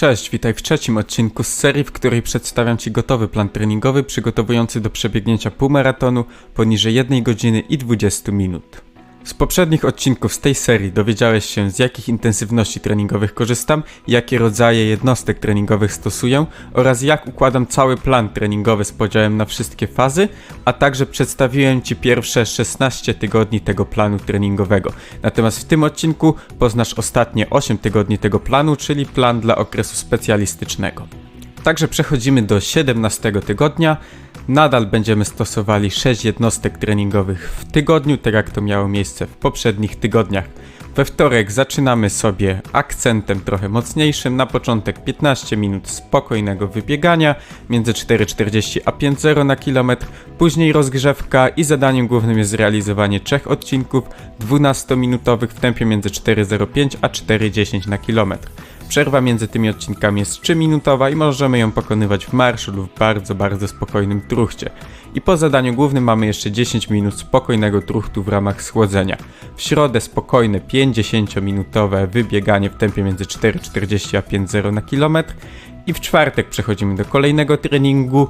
Cześć, witaj w trzecim odcinku z serii, w której przedstawiam Ci gotowy plan treningowy przygotowujący do przebiegnięcia półmaratonu poniżej 1 godziny i 20 minut. Z poprzednich odcinków z tej serii dowiedziałeś się z jakich intensywności treningowych korzystam, jakie rodzaje jednostek treningowych stosuję oraz jak układam cały plan treningowy z podziałem na wszystkie fazy, a także przedstawiłem Ci pierwsze 16 tygodni tego planu treningowego. Natomiast w tym odcinku poznasz ostatnie 8 tygodni tego planu, czyli plan dla okresu specjalistycznego. Także przechodzimy do 17 tygodnia. Nadal będziemy stosowali 6 jednostek treningowych w tygodniu, tak jak to miało miejsce w poprzednich tygodniach. We wtorek zaczynamy sobie akcentem trochę mocniejszym. Na początek 15 minut spokojnego wybiegania między 4,40 a 5,0 na kilometr. Później rozgrzewka i zadaniem głównym jest zrealizowanie trzech odcinków 12-minutowych w tempie między 4,05 a 4,10 na kilometr. Przerwa między tymi odcinkami jest 3-minutowa i możemy ją pokonywać w marszu lub w bardzo, bardzo spokojnym truchcie. I po zadaniu głównym mamy jeszcze 10 minut spokojnego truchtu w ramach schłodzenia. W środę spokojne 50-minutowe wybieganie w tempie między 4,40 a 5,0 na kilometr. I w czwartek przechodzimy do kolejnego treningu.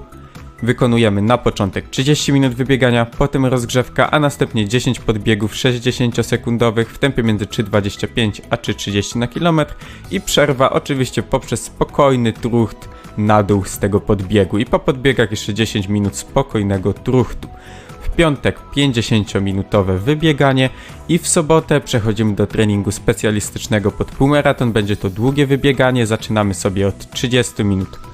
Wykonujemy na początek 30 minut wybiegania, potem rozgrzewka, a następnie 10 podbiegów 60-sekundowych w tempie między 3,25 a 3,30 na kilometr i przerwa oczywiście poprzez spokojny trucht na dół z tego podbiegu i po podbiegach jeszcze 10 minut spokojnego truchtu. W piątek 50-minutowe wybieganie i w sobotę przechodzimy do treningu specjalistycznego pod półmaraton. Będzie to długie wybieganie, zaczynamy sobie od 30 minut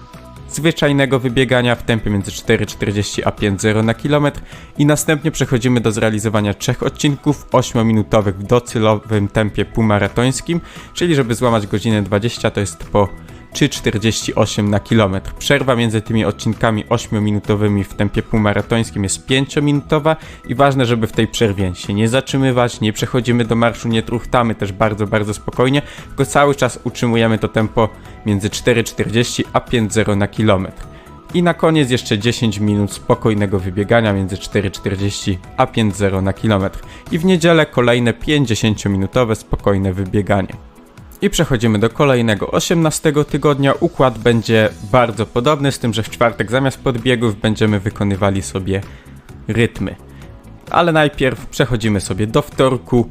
zwyczajnego wybiegania w tempie między 4,40 a 5,0 na kilometr i następnie przechodzimy do zrealizowania trzech odcinków 8-minutowych w docelowym tempie półmaratońskim, czyli żeby złamać godzinę 20 to jest po 3,48 na kilometr. Przerwa między tymi odcinkami 8-minutowymi w tempie półmaratońskim jest 5-minutowa i ważne, żeby w tej przerwie się nie zatrzymywać, nie przechodzimy do marszu, nie truchtamy też bardzo, bardzo spokojnie, tylko cały czas utrzymujemy to tempo między 4,40 a 5,0 na kilometr. I na koniec jeszcze 10 minut spokojnego wybiegania między 4,40 a 5,0 na kilometr. I w niedzielę kolejne 50-minutowe spokojne wybieganie. I przechodzimy do kolejnego 18 tygodnia. Układ będzie bardzo podobny, z tym, że w czwartek zamiast podbiegów będziemy wykonywali sobie rytmy. Ale najpierw przechodzimy sobie do wtorku.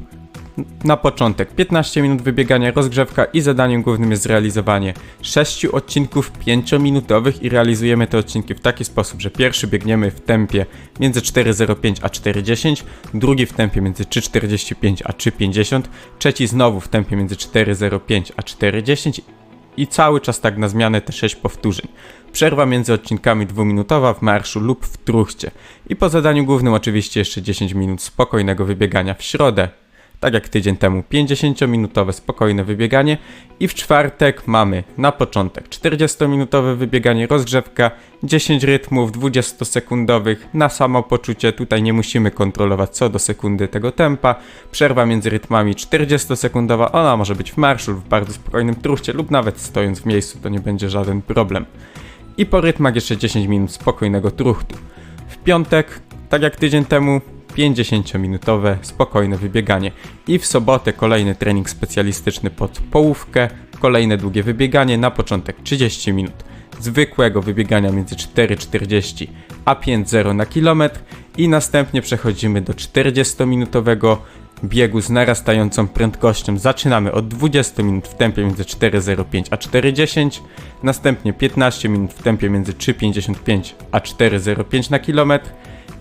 Na początek 15 minut wybiegania, rozgrzewka i zadaniem głównym jest zrealizowanie 6 odcinków 5-minutowych i realizujemy te odcinki w taki sposób, że pierwszy biegniemy w tempie między 4.05 a 4.10, drugi w tempie między 3.45 a 3.50, trzeci znowu w tempie między 4.05 a 4.10 i cały czas tak na zmianę te 6 powtórzeń. Przerwa między odcinkami dwuminutowa w marszu lub w truchcie. I po zadaniu głównym oczywiście jeszcze 10 minut spokojnego wybiegania w środę, tak jak tydzień temu 50-minutowe spokojne wybieganie i w czwartek mamy na początek 40-minutowe wybieganie, rozgrzewka, 10 rytmów 20-sekundowych na samopoczucie, tutaj nie musimy kontrolować co do sekundy tego tempa, przerwa między rytmami 40-sekundowa, ona może być w marszu, w bardzo spokojnym truchcie lub nawet stojąc w miejscu, to nie będzie żaden problem. I po rytmach jeszcze 10 minut spokojnego truchtu. W piątek, tak jak tydzień temu, 50-minutowe spokojne wybieganie. I w sobotę kolejny trening specjalistyczny pod połówkę, kolejne długie wybieganie, na początek 30 minut zwykłego wybiegania między 4,40 a 5,0 na kilometr i następnie przechodzimy do 40-minutowego biegu z narastającą prędkością. Zaczynamy od 20 minut w tempie między 4,05 a 4,10, następnie 15 minut w tempie między 3,55 a 4,05 na kilometr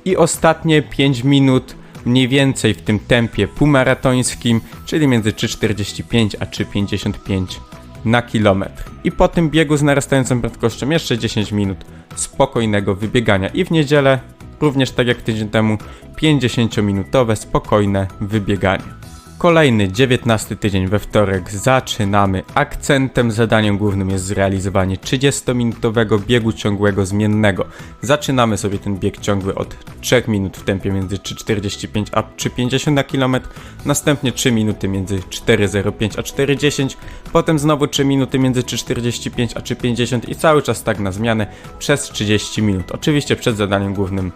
i ostatnie 5 minut mniej więcej w tym tempie półmaratońskim, czyli między 3,45 a 3,55 na kilometr. I po tym biegu z narastającą prędkością jeszcze 10 minut spokojnego wybiegania. I w niedzielę, również tak jak tydzień temu, 50-minutowe spokojne wybieganie. Kolejny 19 tydzień we wtorek zaczynamy akcentem. Zadaniem głównym jest zrealizowanie 30-minutowego biegu ciągłego zmiennego. Zaczynamy sobie ten bieg ciągły od 3 minut w tempie między 3,45 a 3,50 na kilometr, następnie 3 minuty między 4,05 a 4,10, potem znowu 3 minuty między 3,45 a 3,50 i cały czas tak na zmianę przez 30 minut. Oczywiście przed zadaniem głównym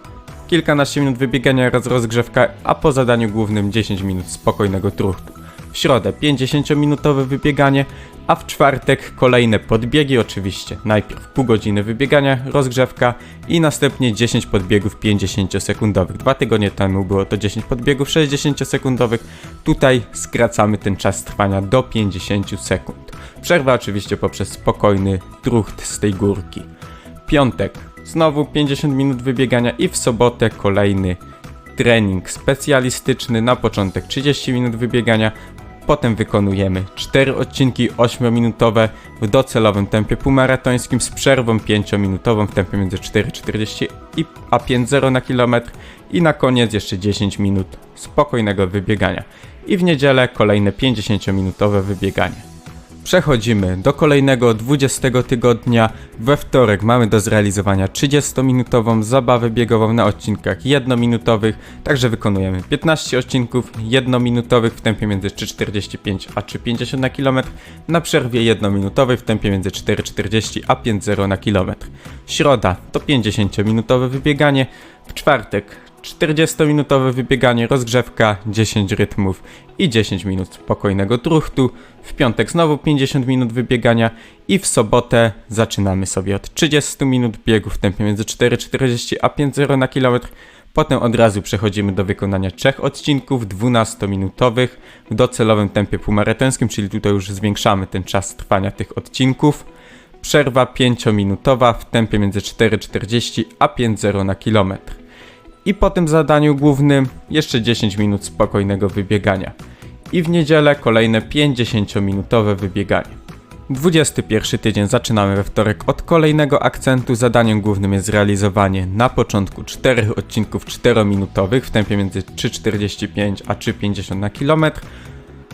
kilkanaście minut wybiegania oraz rozgrzewka, a po zadaniu głównym 10 minut spokojnego truchtu. w środę 50-minutowe wybieganie, a w czwartek kolejne podbiegi oczywiście. Najpierw pół godziny wybiegania, rozgrzewka i następnie 10 podbiegów 50-sekundowych. Dwa tygodnie temu było to 10 podbiegów 60-sekundowych. Tutaj skracamy ten czas trwania do 50 sekund. Przerwa oczywiście poprzez spokojny trucht z tej górki. Piątek, znowu 50 minut wybiegania i w sobotę kolejny trening specjalistyczny. Na początek 30 minut wybiegania, potem wykonujemy 4 odcinki 8-minutowe w docelowym tempie półmaratońskim z przerwą 5-minutową w tempie między 4,40 i- a 5,0 na kilometr i na koniec jeszcze 10 minut spokojnego wybiegania. I w niedzielę kolejne 50-minutowe wybieganie. Przechodzimy do kolejnego 20 tygodnia. We wtorek mamy do zrealizowania 30-minutową zabawę biegową na odcinkach 1-minutowych, także wykonujemy 15 odcinków 1-minutowych w tempie między 3,45 a 3,50 na kilometr, na przerwie 1-minutowej w tempie między 4,40 a 5,0 na kilometr. Środa to 50-minutowe wybieganie, w czwartek 40-minutowe wybieganie, rozgrzewka, 10 rytmów i 10 minut spokojnego truchtu. W piątek znowu 50 minut wybiegania i w sobotę zaczynamy sobie od 30 minut biegu w tempie między 4,40 a 5,0 na kilometr. Potem od razu przechodzimy do wykonania trzech odcinków 12-minutowych w docelowym tempie półmaratońskim, czyli tutaj już zwiększamy ten czas trwania tych odcinków. Przerwa 5-minutowa w tempie między 4,40 a 5,0 na kilometr. I po tym zadaniu głównym jeszcze 10 minut spokojnego wybiegania. I w niedzielę kolejne 50-minutowe wybieganie. 21 tydzień zaczynamy we wtorek od kolejnego akcentu. Zadaniem głównym jest zrealizowanie na początku 4 odcinków 4-minutowych w tempie między 3,45 a 3,50 na kilometr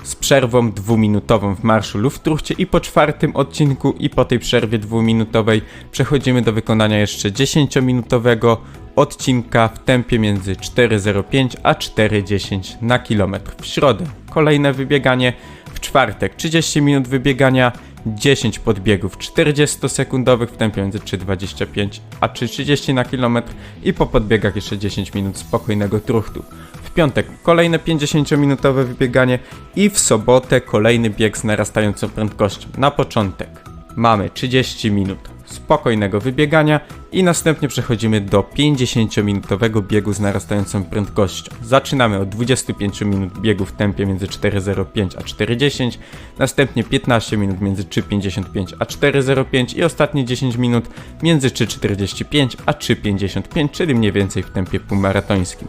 z przerwą dwuminutową w marszu lub w truchcie i po czwartym odcinku i po tej przerwie dwuminutowej przechodzimy do wykonania jeszcze 10-minutowego odcinka w tempie między 4,05 a 4,10 na kilometr. W środę kolejne wybieganie, w czwartek 30 minut wybiegania, 10 podbiegów 40-sekundowych w tempie między 3,25 a 3,30 na kilometr i po podbiegach jeszcze 10 minut spokojnego truchtu. W piątek kolejne 50-minutowe wybieganie i w sobotę kolejny bieg z narastającą prędkością. Na początek mamy 30 minut spokojnego wybiegania i następnie przechodzimy do 50-minutowego biegu z narastającą prędkością. Zaczynamy od 25 minut biegu w tempie między 4,05 a 4,10, następnie 15 minut między 3,55 a 4,05 i ostatnie 10 minut między 3,45 a 3,55, czyli mniej więcej w tempie półmaratońskim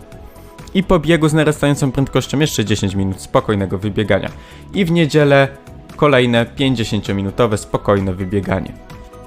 i po biegu z narastającą prędkością jeszcze 10 minut spokojnego wybiegania. I w niedzielę kolejne 50-minutowe spokojne wybieganie.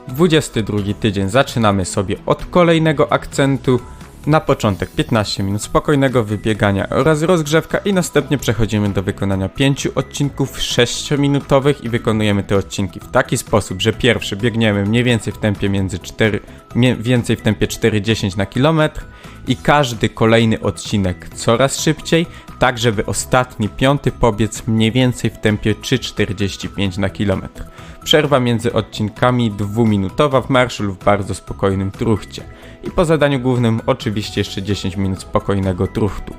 22 tydzień zaczynamy sobie od kolejnego akcentu. Na początek 15 minut spokojnego wybiegania oraz rozgrzewka i następnie przechodzimy do wykonania 5 odcinków 6-minutowych i wykonujemy te odcinki w taki sposób, że pierwszy biegniemy mniej więcej w tempie między 4, mniej więcej w tempie 4,10 na kilometr i każdy kolejny odcinek coraz szybciej, tak żeby ostatni, piąty pobiec mniej więcej w tempie 3,45 na kilometr. Przerwa między odcinkami dwuminutowa w marszu lub w bardzo spokojnym truchcie. I po zadaniu głównym oczywiście jeszcze 10 minut spokojnego truchtu.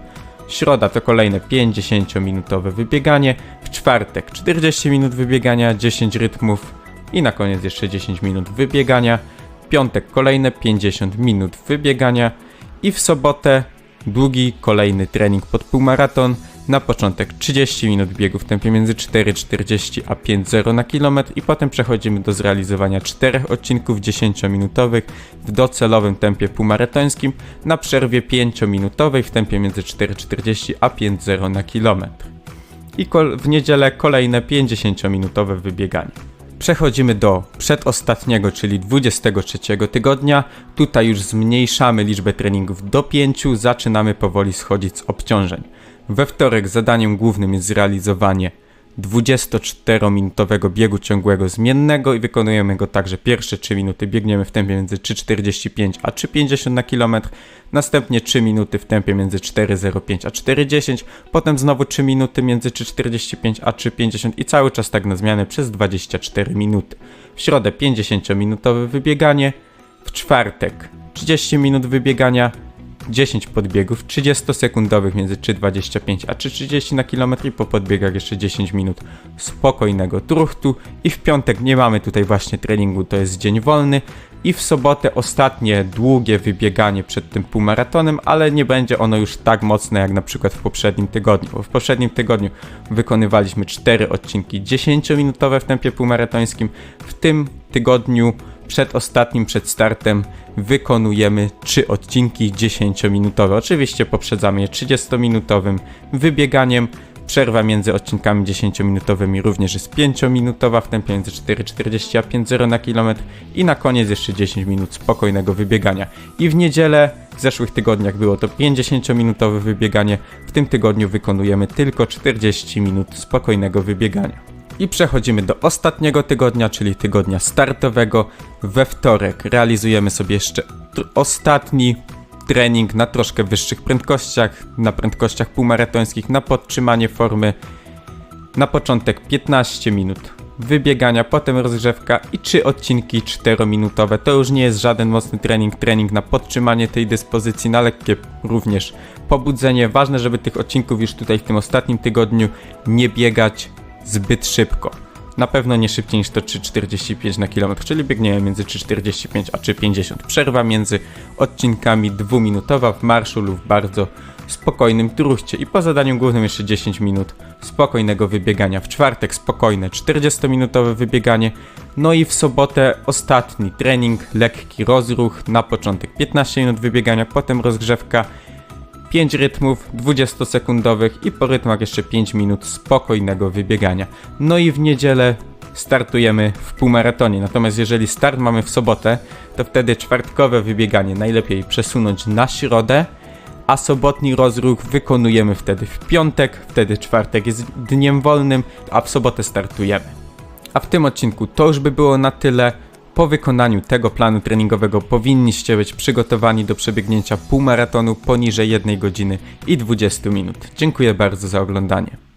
Środa to kolejne 50-minutowe wybieganie, w czwartek 40 minut wybiegania, 10 rytmów i na koniec jeszcze 10 minut wybiegania. Piątek kolejne 50 minut wybiegania i w sobotę długi kolejny trening pod półmaraton. Na początek 30 minut biegu w tempie między 4,40 a 5,0 na kilometr i potem przechodzimy do zrealizowania 4 odcinków 10-minutowych w docelowym tempie półmaratońskim na przerwie 5-minutowej w tempie między 4,40 a 5,0 na kilometr. I w niedzielę kolejne 50-minutowe wybieganie. Przechodzimy do przedostatniego, czyli 23 tygodnia. Tutaj już zmniejszamy liczbę treningów do 5, zaczynamy powoli schodzić z obciążeń. We wtorek zadaniem głównym jest zrealizowanie 24-minutowego biegu ciągłego zmiennego i wykonujemy go tak, że pierwsze 3 minuty. Biegniemy w tempie między 3,45 a 3,50 na kilometr, następnie 3 minuty w tempie między 4,05 a 4,10, potem znowu 3 minuty między 3,45 a 3,50 i cały czas tak na zmianę przez 24 minuty. W środę 50-minutowe wybieganie, w czwartek 30 minut wybiegania, 10 podbiegów 30-sekundowych między 3,25 a 3,30 na kilometr i po podbiegach jeszcze 10 minut spokojnego truchtu. I w piątek nie mamy tutaj właśnie treningu, to jest dzień wolny. I w sobotę ostatnie długie wybieganie przed tym półmaratonem, ale nie będzie ono już tak mocne jak na przykład w poprzednim tygodniu, bo w poprzednim tygodniu wykonywaliśmy 4 odcinki 10-minutowe w tempie półmaratońskim, w tym tygodniu przed ostatnim, przed startem wykonujemy 3 odcinki 10-minutowe. Oczywiście poprzedzamy je 30-minutowym wybieganiem. Przerwa między odcinkami 10-minutowymi również jest 5-minutowa w tempie między 4,40 a 5,0 na kilometr i na koniec jeszcze 10 minut spokojnego wybiegania. I w niedzielę, w zeszłych tygodniach było to 50-minutowe wybieganie, w tym tygodniu wykonujemy tylko 40 minut spokojnego wybiegania. I przechodzimy do ostatniego tygodnia, czyli tygodnia startowego. We wtorek realizujemy sobie jeszcze ostatni trening na troszkę wyższych prędkościach, na prędkościach półmaratońskich, na podtrzymanie formy. Na początek 15 minut wybiegania, potem rozgrzewka i 3 odcinki 4-minutowe. To już nie jest żaden mocny trening, trening na podtrzymanie tej dyspozycji, na lekkie również pobudzenie. Ważne, żeby tych odcinków już tutaj w tym ostatnim tygodniu nie biegać zbyt szybko. Na pewno nie szybciej niż to 3,45 na kilometr, czyli biegniemy między 3,45 a 3,50. Przerwa między odcinkami dwuminutowa w marszu lub bardzo spokojnym truchcie i po zadaniu głównym jeszcze 10 minut spokojnego wybiegania. W czwartek spokojne 40-minutowe wybieganie, no i w sobotę ostatni trening, lekki rozruch, na początek 15 minut wybiegania, potem rozgrzewka 5 rytmów 20-sekundowych i po rytmach jeszcze 5 minut spokojnego wybiegania. No i w niedzielę startujemy w półmaratonie. Natomiast jeżeli start mamy w sobotę, to wtedy czwartkowe wybieganie najlepiej przesunąć na środę, a sobotni rozruch wykonujemy wtedy w piątek, wtedy czwartek jest dniem wolnym, a w sobotę startujemy. A w tym odcinku to już by było na tyle. Po wykonaniu tego planu treningowego powinniście być przygotowani do przebiegnięcia półmaratonu poniżej 1 godziny i 20 minut. Dziękuję bardzo za oglądanie.